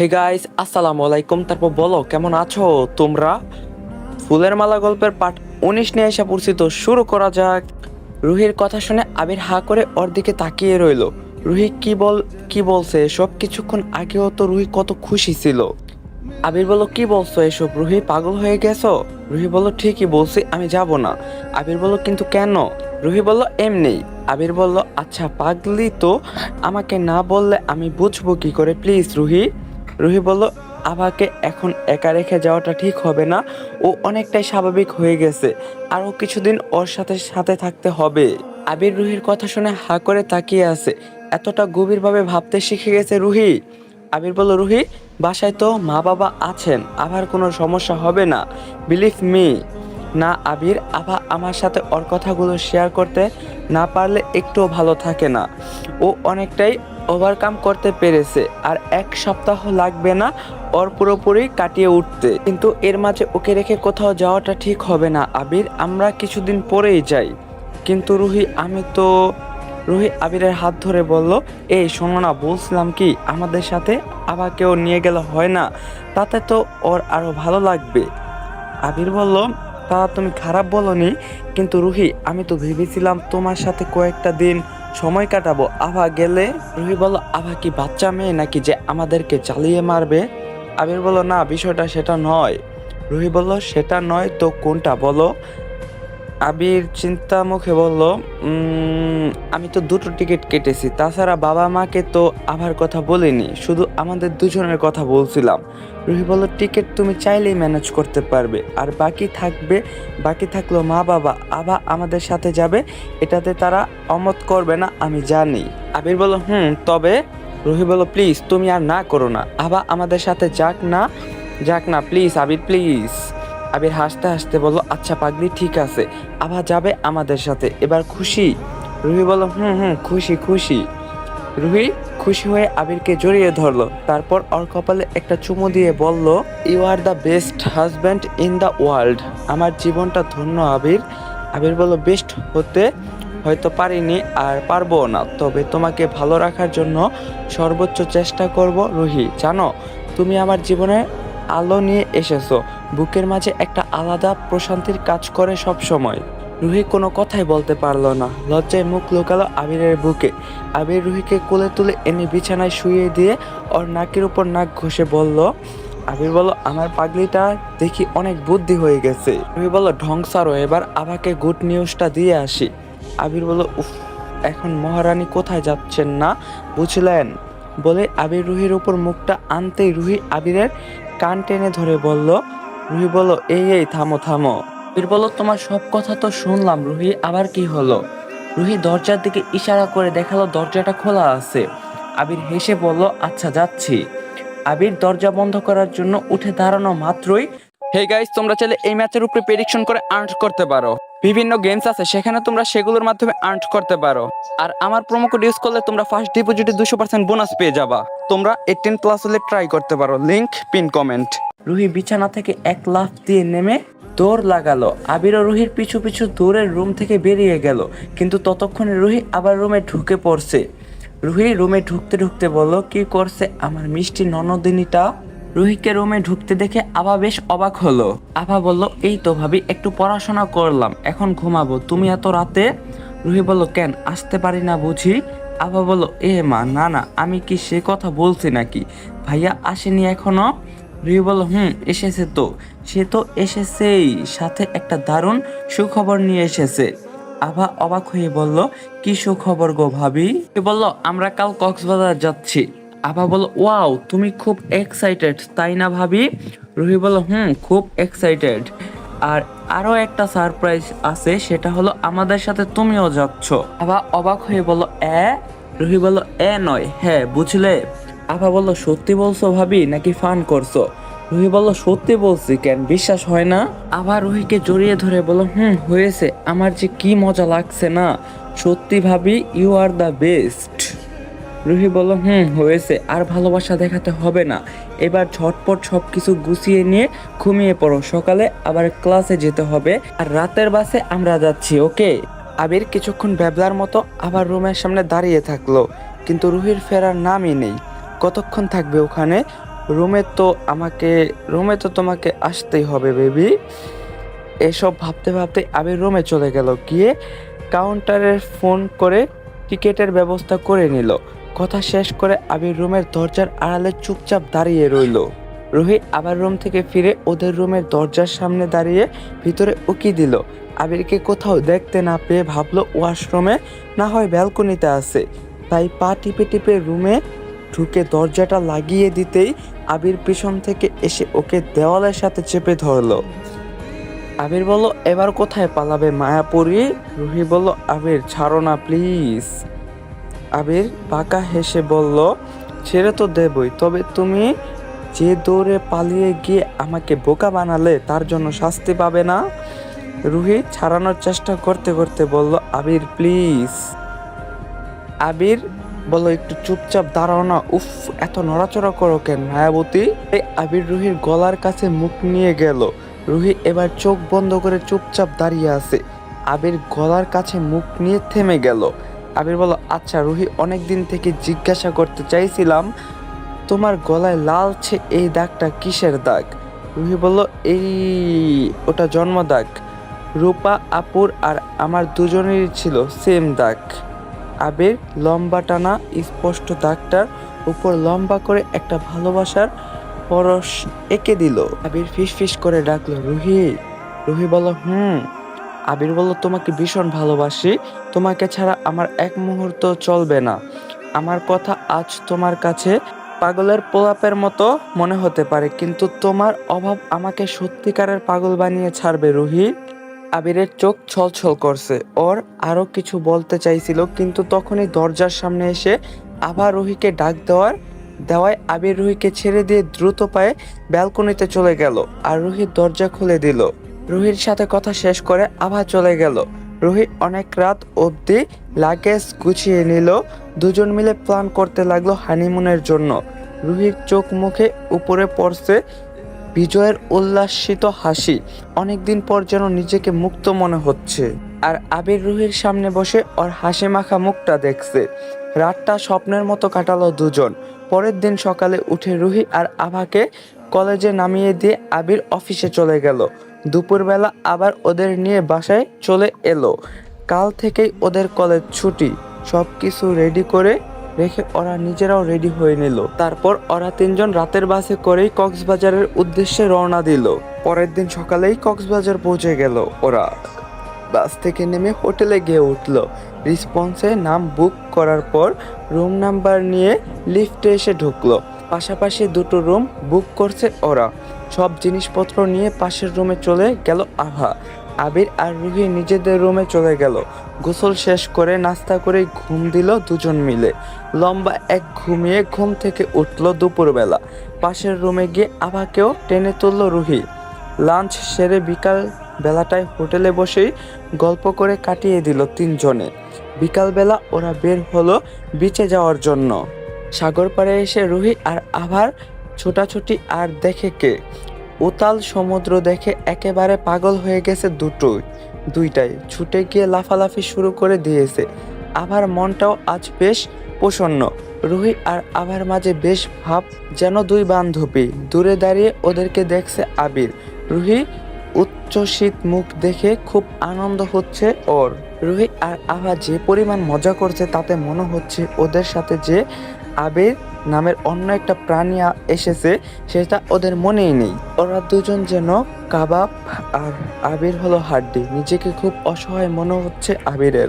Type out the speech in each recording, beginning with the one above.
Hey guys আসসালামু আলাইকুম। তারপর বলো, কেমন আছো তোমরা? ফুলের মালা গল্পের পাঠ উনিশ নিয়ে এসে পড়ছি, তো শুরু করা যাক। রুহির কথা শুনে আবির হা করে ওর দিকে তাকিয়ে রইল। রুহি কি বল, কি বলছে সব কিছুক্ষণ আগেও তো রুহি কত খুশি ছিল। আবির বলল, কি বলছো এসব? রুহি পাগল হয়ে গেছো? রুহি বলল, ঠিকই বলছি, আমি যাব না। আবির বলল, কিন্তু কেন? রুহি বলল, এমনি। আবির বলল আচ্ছা পাগলি তো আমাকে না বললে আমি বুঝব কি করে? প্লিজ রুহি। রুহি বলল আবাকে এখন একা রেখে যাওয়াটা ঠিক হবে না। ও অনেকটাই স্বাভাবিক হয়ে গেছে। আরও কিছুদিন ওর সাথে সাথে থাকতে হবে। আবির রুহির কথা শুনে হা করে তাকিয়ে আছে। এতটা গভীরভাবে ভাবতে শিখে গেছে রুহি। আবির বলল, রুহি, বাসায় তো মা বাবা আছেন। আবার কোনো সমস্যা হবে না। Believe me. না, আবির, আভা আমার সাথে ওর কথাগুলো শেয়ার করতে না পারলে একটুও ভালো থাকে না। ও অনেকটাই ওভারকাম করতে পেরেছে। আর এক সপ্তাহ লাগবে না, ওর পুরোপুরি কাটিয়ে উঠতে। কিন্তু এর মাঝে ওকে রেখে কোথাও যাওয়াটা ঠিক হবে না, আবির। আমরা কিছুদিন পরেই যাই। কিন্তু রুহি, আমি তো রুহি আবিরের হাত ধরে বলল, এই, শোনো না, বলছিলাম কি, আমাদের সাথে আবাকেও নিয়ে গেলে হয় না। তাতে তো ওর আরও ভালো লাগবে। আবির বলল, তা তুমি খারাপ বলনি। কিন্তু রুহি, আমি তো ভেবেছিলাম তোমার সাথে কয়েকটা দিন সময় কাটাবো। আভা গেলে? রুহি বলল, আভা কি বাচ্চা মেয়ে নাকি যে আমাদেরকে চালিয়ে মারবে? আবির বলল, না, বিষয়টা সেটা নয়। রুহি বলল, সেটা নয়, তো কোনটা বলো? আবির চিন্তা মুখে বলল আমি তো দুটো টিকিট কেটেছি। তাছাড়া বাবা মাকে তো আবার কথা বলিনি, শুধু আমাদের দুজনের কথা বলছিলাম। রুহি বলল, টিকিট তুমি চাইলেই ম্যানেজ করতে পারবে। আর বাকি থাকবে, বাকি থাকল মা বাবা। আবা আমাদের সাথে যাবে, এটাতে তারা অমত করবে না, আমি জানি। আবির বলল, হুম, তবে? রুহি বলল, প্লিজ, তুমি আর না করো না। আবা আমাদের সাথে যাক না যাক না, প্লিজ, আবির, প্লিজ। আবির হাসতে হাসতে বলল আচ্ছা পাগলি, ঠিক আছে। আবার যাবে আমাদের সাথে। এবার খুশি? রুহি বলল, হুম হুম, খুশি খুশি। রুহি খুশি হয়ে আবিরকে জড়িয়ে ধরলো। তারপর ওর কপালে একটা চুমু দিয়ে বলল you are the best husband in the world আমার জীবনটা ধন্য, আবির। আবির বলল বেস্ট হতে হয়তো পারিনি আর পারব না। তবে তোমাকে ভালো রাখার জন্য সর্বোচ্চ চেষ্টা করব রুহি। জানো, তুমি আমার জীবনে আলো নিয়ে এসেছ। বুকের মাঝে একটা আলাদা প্রশান্তির কাজ করে সব সময়। রুহি কোনো কথাই বলতে পারল না। লজ্জায় মুখ লুকালো আবিরের বুকে। আবির রুহিকে কোলে তুলে এনে বিছানায় শুয়ে দিয়ে ওর নাকের উপর নাক ঘষে বলল, আবির বলল আমার পাগলিটা দেখি অনেক বুদ্ধি হয়ে গেছে। রুহি বলল ঢংসারো এবার আমাকে গুড নিউজটা দিয়ে আসি। আবির বলল, উফ, এখন মহারানী কোথায় যাচ্ছেন না, বুঝলেন? বলে আবির রুহির উপর মুখটা আনতেই রুহি আবিরের কান টেনে ধরে বলল রুহি বলল, এই এই, থামো থামো। আবির বলল, তোমার সব কথা তো শুনলাম, রুহি, আবার কি হলো? রুহি দরজার দিকে ইশারা করে দেখাল, দরজাটা খোলা আছে। আবির হেসে বলল আচ্ছা যাচ্ছি। আবির দরজা বন্ধ করার জন্য উঠে দাঁড়ানো মাত্রই, হে গাইস, তোমরা চাইলে এই ম্যাচের উপরে প্রেডিকশন করে আর্ন করতে পারো। বিভিন্ন গেমস আছে, সেখানে তোমরা সেগুলোর মাধ্যমে আর্ন করতে পারো। আর আমার প্রোমো কোড ইউজ করলে তোমরা ফার্স্ট ডিপোজিটে দুশো পার্সেন্ট বোনাস পেয়ে যাবা। তোমরা এইটিন প্লাস হলে ট্রাই করতে পারো। লিংক পিন কমেন্ট রুহি বিছানা থেকে এক লাফ দিয়ে নেমে দৌড় লাগালো। আবির ও রুহির পিছু পিছু দৌড়ের রুম থেকে বেরিয়ে গেল, কিন্তু ততক্ষণে রুহি আবার রুমে ঢুকে পড়ছে। রুহি রুমে ঢুকতে ঢুকতে বলল, কি করছে আমার মিষ্টি ননদিনীটা? রুহিকে রুমে ঢুকতে দেখে আবা বেশ অবাক হলো। আভা বলল, এই তো ভাবি, একটু পড়াশোনা করলাম, এখন ঘুমাবো, তুমি এত রাতে? রুহি বলল, কেন, আসতে পারি না বুঝি? আভা বলল, এ মা, না না, আমি কি সে কথা বলছি নাকি? ভাইয়া আসেনি এখনও? রুহি বলল, হুম, এসেছে তো। সে তো এসেছেই। সাথে একটা দারুণ সুখবর নিয়ে এসেছে। আভা অবাক হয়ে বলল, কি সুখবর গো ভাবি? বলল, আমরা কাল কক্সবাজার যাচ্ছি। আভা বলল, ওয়াও, তুমি খুব এক্সাইটেড তাই না ভাবি? রুহি বলল, হুম, খুব এক্সাইটেড আর আরও একটা সারপ্রাইজ আছে, সেটা হলো আমাদের সাথে তুমিও যাচ্ছ। আভা অবাক হয়ে বলল এ রুহি বলল এ নয়। হ্যাঁ বুঝলে? আভা বলল, সত্যি বলছো ভাবি, নাকি ফান করছ? রুহি বলল, সত্যি বলছি কেন, বিশ্বাস হয় না? আবার রুহিকে জড়িয়ে ধরে বলল, হুম, হয়েছে, আমার যে কি মজা লাগছে না, সত্যি ভাবি you are the best Ruhi বলল, হুম, হয়েছে, আর ভালোবাসা দেখাতে হবে না, এবার ঝটপট সব কিছু গুছিয়ে নিয়ে ঘুমিয়ে পড়ো, সকালে আবার ক্লাসে যেতে হবে, আর রাতের বাসে আমরা যাচ্ছি, ওকে? আবির কিছুক্ষণ ব্যাবলার মতো আবার রুমের সামনে দাঁড়িয়ে থাকল, কিন্তু রুহির ফেরার নামই নেই। কতক্ষণ থাকবে ওখানে? রুমে তো আমাকে, রুমে তো তোমাকে আসতেই হবে, বেবি। এসব ভাবতে ভাবতে আবির রুমে চলে গেল, গিয়ে কাউন্টারে ফোন করে টিকেটের ব্যবস্থা করে নিল। কথা শেষ করে আবির রুমের দরজার আড়ালে চুপচাপ দাঁড়িয়ে রইল। রুহি আবার রুম থেকে ফিরে ওদের রুমের দরজার সামনে দাঁড়িয়ে ভিতরে উকি দিল। আবিরকে কোথাও দেখতে না পেয়ে ভাবলো ওয়াশরুমে, না হয় ব্যালকনিতে আছে। তাই পা টিপে টিপে রুমে ঢুকে দরজাটা লাগিয়ে দিতেই আবির পিছন থেকে এসে ওকে দেওয়ালের সাথে চেপে ধরলো। আবির বলল, এবার কোথায় পালাবে মায়াপুরী? রুহি বলল, আবির, ছাড়ো না, প্লিজ। আবির বাঁকা হেসে বলল, ছেড়ে তো দেবই, তবে তুমি যে দৌড়ে পালিয়ে গিয়ে আমাকে বোকা বানালে তার জন্য শাস্তি পাবে না? রুহি ছাড়ানোর চেষ্টা করতে করতে বলল, আবির, প্লিজ। আবির বলল একটু চুপচাপ দাঁড়াও না। উফ, এত নড়াচড়া করো কেন? মায়াবতী এই আবির রুহির গলার কাছে মুখ নিয়ে গেল। রুহি এবার চোখ বন্ধ করে চুপচাপ দাঁড়িয়ে আছে। আবির গলার কাছে মুখ নিয়ে থেমে গেল। আবির বলো আচ্ছা রুহি অনেক দিন থেকে জিজ্ঞাসা করতে চাইছিলাম, তোমার গলায় লালছে এই দাগটা কিসের দাগ? রুহি বলল, এই, ওটা জন্ম দাগ। রূপা, আপুর আর আমার দুজনেরই ছিল সেম দাগ। আবির লম্বা টানা, স্পষ্ট দাগটার উপর লম্বা করে একটা ভালোবাসার পরশ এঁকে দিল। আবির ফিস ফিস করে ডাকলো, রুহি রুহি বলল হুম। আবির বলল তোমাকে ভীষণ ভালোবাসি। তোমাকে ছাড়া আমার এক মুহূর্ত চলবে না। আমার কথা আজ তোমার কাছে পাগলের পোলাপের মতো মনে হতে পারে, কিন্তু তোমার অভাব আমাকে সত্যিকারের পাগল বানিয়ে ছাড়বে, রুহি। আবিরের চোখ ছলছল করছে। ওর আরও কিছু বলতে চাইছিল, কিন্তু তখনই দরজার সামনে এসে আবার রুহিকে ডাক দেওয়ার, দেওয়ায় আবির রুহিকে ছেড়ে দিয়ে দ্রুত পায়ে ব্যালকনিতে চলে গেল আর রুহির দরজা খুলে দিল। রুহির সাথে কথা শেষ করে আবার চলে গেল। রুহি অনেক রাত অবধি লাগেজ গুছিয়ে নিল। দুজন মিলে প্ল্যান করতে লাগল হানিমুনের জন্য। রুহির চোখ মুখে উপরে পড়ছে বিজয়ের উল্লাসিত হাসি অনেকদিন পর যেন নিজেকে মুক্ত মনে হচ্ছে। আর আবির রুহির সামনে বসে ওর হাসি মাখা মুখটা দেখছে। রাতটা স্বপ্নের মতো কাটালো দুজন। পরের দিন সকালে উঠে রুহি আর আভাকে কলেজে নামিয়ে দিয়ে আবির অফিসে চলে গেল। দুপুরবেলা আবার ওদের নিয়ে বাসায় চলে এলো। কাল থেকেই ওদের কলেজ ছুটি। সব কিছু রেডি করে রেখে ওরা নিজেরাও রেডি হয়ে নিল। তারপর ওরা তিনজন রাতের বাসে করেই কক্সবাজারের উদ্দেশ্যে রওনা দিল। পরের দিন সকালেই কক্সবাজার পৌঁছে গেল ওরা। বাস থেকে নেমে হোটেলে গিয়ে উঠল। রিসপন্সে নাম বুক করার পর রুম নাম্বার নিয়ে লিফটে এসে ঢুকলো। পাশাপাশি দুটো রুম বুক করছে ওরা। সব জিনিসপত্র নিয়ে পাশের রুমে চলে গেল আভা। আবির আর রুহি নিজেদের রুমে চলে গেল। গোসল শেষ করে নাস্তা করে ঘুম দিল দুজন মিলে। লম্বা এক ঘুমিয়ে ঘুম থেকে উঠল দুপুরবেলা। পাশের রুমে গিয়ে আভাকেও টেনে তুলল রুহি। লাঞ্চ সেরে বিকাল বেলাটায় হোটেলে বসেই গল্প করে কাটিয়ে দিল তিনজনে। বিকালবেলা ওরা বের হলো বিচে যাওয়ার জন্য। সাগর পাড়ে এসে রুহি আর আভার ছোটাছুটি আর দেখে কে? উতাল সমুদ্র দেখে একেবারে পাগল হয়ে গেছে দুটোই। দুইটাই ছুটে গিয়ে লাফালাফি শুরু করে দিয়েছে। আভার মনটাও আজ বেশ প্রসন্ন। রুহি আর আবার মাঝে বেশ ভাব, যেন দুই বান্ধবী। দূরে দাঁড়িয়ে ওদেরকে দেখছে আবির। রুহি উচ্চশীত মুখ দেখে খুব আনন্দ হচ্ছে ওর। রুহি আর আভা যে পরিমাণ মজা করছে তাতে মনে হচ্ছে ওদের সাথে যে আবির নামের অন্য একটা প্রাণী এসেছে, সেটা ওদের মনেই নেই। ওরা দুজন যেন কাবাব আর আবির হলো হাড্ডি। নিজেকে খুব অসহায় মনে হচ্ছে আবিরের।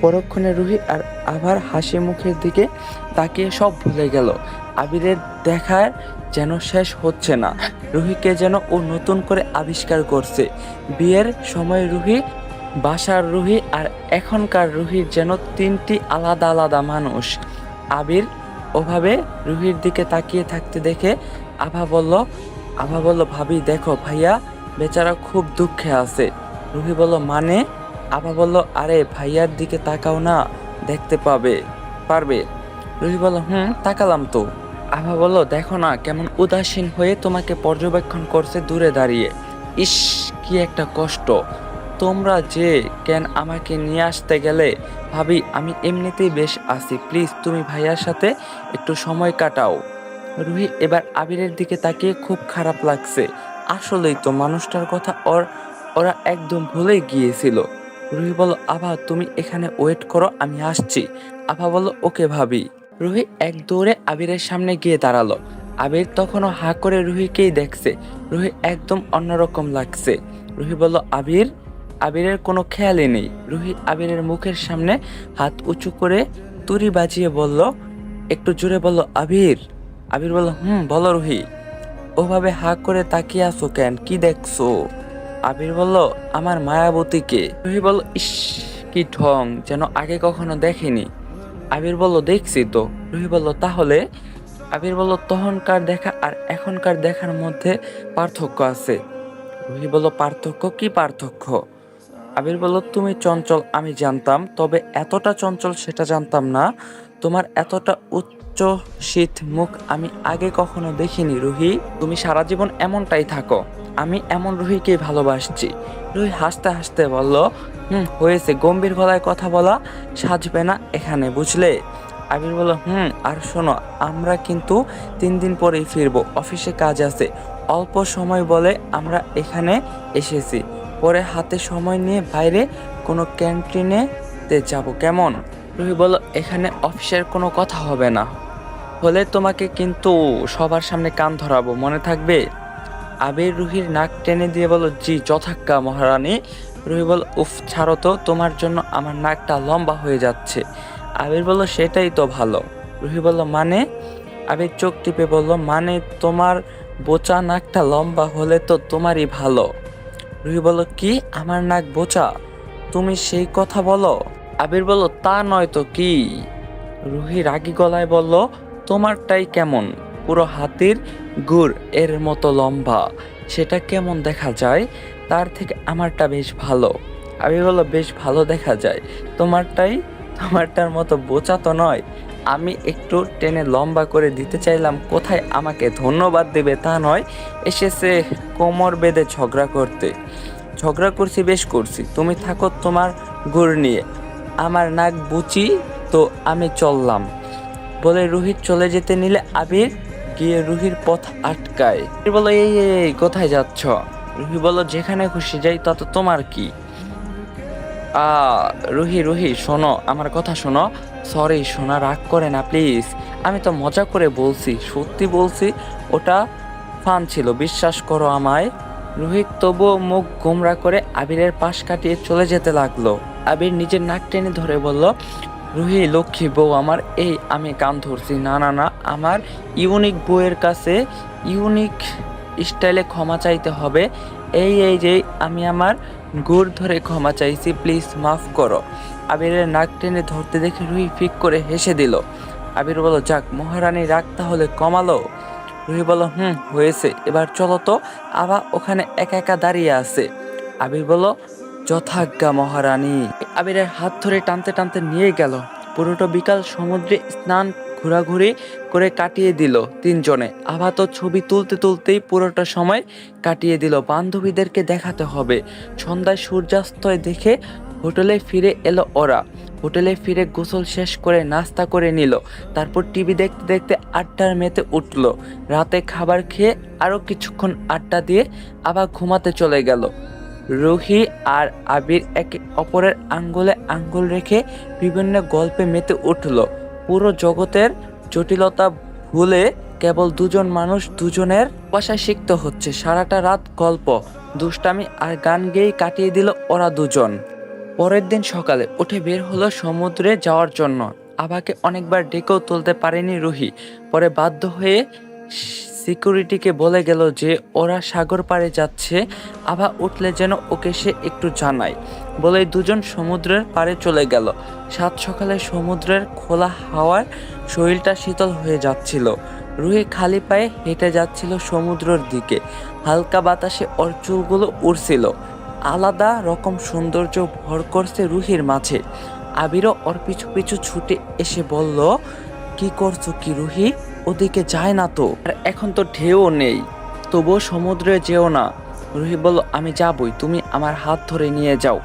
পরক্ষণে রুহি আর আভার হাসি মুখের দিকে তাকিয়ে সব ভুলে গেল। আবিরের দেখার যেন শেষ হচ্ছে না। রুহিকে যেন ও নতুন করে আবিষ্কার করছে। বিয়ের সময় রুহি, বাসার রুহি আর এখনকার রুহির যেন তিনটি আলাদা আলাদা মানুষ। আবির ওভাবে রুহির দিকে তাকিয়ে থাকতে দেখে আভা বলল আভা বলল, ভাবি, দেখো ভাইয়া, বেচারা খুব দুঃখে আছে। রুহি বলল মানে? আভা বলল, আরে, ভাইয়ার দিকে তাকাও না, দেখতে পাবে, পারবে। রুহি বলল, হুম, তাকালাম তো। আভা বলল, দেখো না, কেমন উদাসীন হয়ে তোমাকে পর্যবেক্ষণ করছে দূরে দাঁড়িয়ে। ইস, কি একটা কষ্ট। তোমরা যে কেন আমাকে নিয়ে আসতে গেলে, ভাবি, আমি এমনিতেই বেশ আছি। প্লিজ, তুমি ভাইয়ার সাথে একটু সময় কাটাও। রুহি এবার আবিরের দিকে তাকিয়ে খুব খারাপ লাগছে। আসলেই তো মানুষটার কথা ওর, ওরা একদম ভুলে গিয়েছিল। রুহি বলল, আভা, তুমি এখানে ওয়েট করো, আমি আসছি। আভা বলল, ওকে ভাবি। রুহি এক দৌড়ে আবিরের সামনে গিয়ে দাঁড়াল। আবির তখনও হা করে রুহিকেই দেখছে। রুহি একদম অন্যরকম লাগছে। রুহি বলল, আবির? আবিরের কোনো খেয়ালই নেই। রুহি আবিরের মুখের সামনে হাত উঁচু করে তুড়ি বাজিয়ে বলল, একটু জোরে বলল, আবির? আবির বলল, হুম, বলো রুহি। ওভাবে হা করে তাকিয়ে আছো কেন? কি দেখছ? আবির বলল, আমার মায়াবতীকে। রুহি বলল, ইস, কি ঠং যেন আগে কখনো দেখেনি। আবির বলল, দেখছি তো। রুহি বলল, তাহলে? আবির বলল, তখনকার দেখা আর এখনকার দেখার মধ্যে পার্থক্য আছে। রুহি বলল, পার্থক্য? কি পার্থক্য? আবির বলল, তুমি চঞ্চল, আমি জানতাম, তবে এতটা চঞ্চল সেটা জানতাম না। তোমার এতটা উচ্চ শীত মুখ আমি আগে কখনো দেখিনি রুহি। তুমি সারা জীবন এমনটাই থাকো। আমি এমন রুহিকেই ভালোবাসছি। রুহি হাসতে হাসতে বলল, হুম, হয়েছে, গম্ভীর গলায় কথা বলা সাজবে না এখানে, বুঝলে? আবির বলল, হুম, আর শোনো, আমরা কিন্তু তিন দিন পরেই ফিরবো, অফিসে কাজ আছে, অল্প সময় বলে আমরা এখানে এসেছি, পরে হাতে সময় নিয়ে বাইরে কোনো ক্যান্টিনে যাব, কেমন? রুহি বলল, এখানে অফিসের কোনো কথা হবে না, হলে তোমাকে কিন্তু সবার সামনে কান ধরাবো, মনে থাকবে? আবির রুহির নাক টেনে দিয়ে বলল, জি, যথাক্কা মহারানী। রুহি বল উফ, ছাড়ো তো, তোমার জন্য আমার নাকটা লম্বা হয়ে যাচ্ছে। আবির বলল, সেটাই তো ভালো। রুহি বলল মানে? আবির চোখ টিপে বলল মানে তোমার বোচা নাকটা লম্বা হলে তো তোমারই ভালো। রুহি বলল, কি? আমার নাক বোচা? তুমি সেই কথা বলো? আবির বলল, তা নয় তো কি? রুহি রাগী গলায় বলল, তোমারটাই কেমন? পুরো হাতির গুড় এর মতো লম্বা। সেটা কেমন দেখা যায়? তার থেকে আমারটা বেশ ভালো। আবির বলল বেশ ভালো দেখা যায়। তোমারটাই, তোমারটার মতো বোচা তো নয়। আমি একটু টেনে লম্বা করে দিতে চাইলাম। কোথায় আমাকে ধন্যবাদ দেবে তা নয়। এসেছে কোমর বেঁধে ঝগড়া করতে। ঝগড়া করছি, বেশ করছি। তুমি থাকো তোমার গুড় নিয়ে। আমার নাক বুচি, তো আমি চললাম। বলে রোহিত চলে যেতে নিলে আবির গিয়ে রুহির পথ আটকায়। বলো এই এই, কোথায় যাচ্ছ? রুহি বলল যেখানে খুশি যাই তত তোমার কি? আ রুহি রুহি শোনো আমার কথা শোনো। সরি শোনা রাগ করে না প্লিজ। আমি তো মজা করে বলছি সত্যি বলছি ওটা ফান ছিল বিশ্বাস করো আমায়। রোহিত তবুও মুখ গোমরা করে আবিরের পাশ কাটিয়ে চলে যেতে লাগল। আবির নিজের নাক টেনে ধরে বলল রুহি, লক্ষ্মী বউ আমার, এই আমি কান ধরছি। না না না, আমার ইউনিক বউয়ের কাছে ইউনিক স্টাইলে ক্ষমা চাইতে হবে। এই এই যে আমি আমার গুড় ধরে ক্ষমা চাইছি, প্লিজ মাফ করো। আবিরের নাক টেনে ধরতে দেখে রুহি ফিক করে হেসে দিল। আবির বলল, যাক, মহারানী রাগ তাহলে কমালো। রুহি বলল, হুম, হয়েছে। এবার চলো তো আবার ওখানে একা একা দাঁড়িয়ে আছে। আবির বলল যথাজ্ঞা মহারানী। আবিরের হাত ধরে টানতে টানতে নিয়ে গেল। পুরোটা বিকাল সমুদ্রে স্নান ঘোরাঘুরি করে কাটিয়ে দিল তিনজনে। আভা তো ছবি তুলতে তুলতেই পুরোটা সময় কাটিয়ে দিল। বান্ধবীদেরকে দেখাতে হবে। সন্ধ্যায় সূর্যাস্তয় দেখে হোটেলে ফিরে এলো ওরা। হোটেলে ফিরে গোসল শেষ করে নাস্তা করে নিল। তারপর টিভি দেখতে দেখতে আড্ডার মেতে উঠল। রাতে খাবার খেয়ে আরও কিছুক্ষণ আড্ডা দিয়ে আবার ঘুমাতে চলে গেল। রুহি আর আবির একে অপরের আঙ্গুলে আঙ্গুল রেখে বিভিন্ন গল্পে মেতে উঠল। পুরো জগতের জটিলতা ভুলে কেবল দুজন মানুষ দুজনের ভাষায় শিখতে হচ্ছে। সারাটা রাত গল্প, দুষ্টামি আর গান গেয়েই কাটিয়ে দিল ওরা দুজন। পরের দিন সকালে উঠে বের হলো সমুদ্রে যাওয়ার জন্য। আবাকে অনেকবার ডেকেও তুলতে পারেনি রুহি। পরে বাধ্য হয়ে সিকিউরিটিকে বলে গেল যে ওরা সাগর পাড়ে যাচ্ছে, আভা উঠলে যেন ওকে সে একটু জানায়। বলে দুজন সমুদ্রের পাড়ে চলে গেল। সাত সকালে সমুদ্রের খোলা হাওয়ার শরীরটা শীতল হয়ে যাচ্ছিল। রুহি খালি পায়ে হেঁটে যাচ্ছিল সমুদ্রের দিকে। হালকা বাতাসে ওর চুলগুলো উড়ছিল। আলাদা রকম সৌন্দর্য ভর করছে রুহির মাঝে। আবিরও ওর পিছু পিছু ছুটে এসে বলল, কি করছ কি রুহি? ওদিকে যায় না তো। আর এখন তো ঢেউ নেই, তবুও সমুদ্রে যেও না। রুহি বলল, আমি যাবই, তুমি আমার হাত ধরে নিয়ে যাও।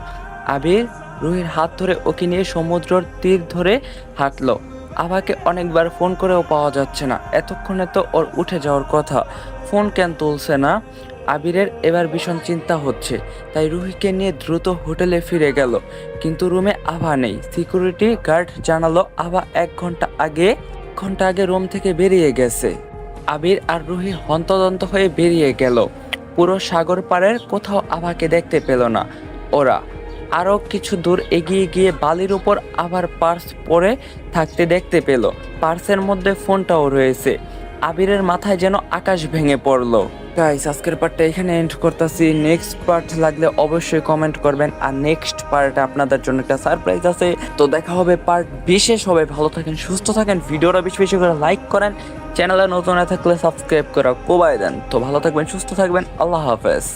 আবির রুহির হাত ধরে ওকে নিয়ে সমুদ্রর তীর ধরে হাঁটলো। আভাকে অনেকবার ফোন করেও পাওয়া যাচ্ছে না। এতক্ষণে তো ওর উঠে যাওয়ার কথা। ফোন কেন তুলছে না? আবিরের এবার ভীষণ চিন্তা হচ্ছে। তাই রুহিকে নিয়ে দ্রুত হোটেলে ফিরে গেল। কিন্তু রুমে আভা নেই। সিকিউরিটি গার্ড জানালো, আভা এক ঘণ্টা আগে ঘণ্টা আগে রুম থেকে বেরিয়ে গেছে। আবির আর রুহি হন্তদন্ত হয়ে বেরিয়ে গেল। পুরো সাগর পাড়ের কোথাও আভাকে দেখতে পেল না। ওরা আরও কিছু দূর এগিয়ে গিয়ে বালির উপর আবার পার্স পরে থাকতে দেখতে পেল। পার্সের মধ্যে ফোনটাও রয়েছে। আবিরের মাথায় যেন আকাশ ভেঙে পড়ল। গাইস আজকের পার্টটা এখানে এন্ড করতেছি। নেক্সট পার্ট লাগলে অবশ্যই কমেন্ট করবেন। আর নেক্সট পার্টে আপনাদের জন্য একটা সারপ্রাইজ আছে। তো দেখা হবে পার্ট বিশেষ হবে। ভালো থাকেন, সুস্থ থাকেন। ভিডিওটা বেশি বেশি করে লাইক করেন। চ্যানেলে নতুন না থাকলে সাবস্ক্রাইব করা, কোবাই দেন। তো ভালো থাকবেন, সুস্থ থাকবেন। আল্লাহ হাফেজ।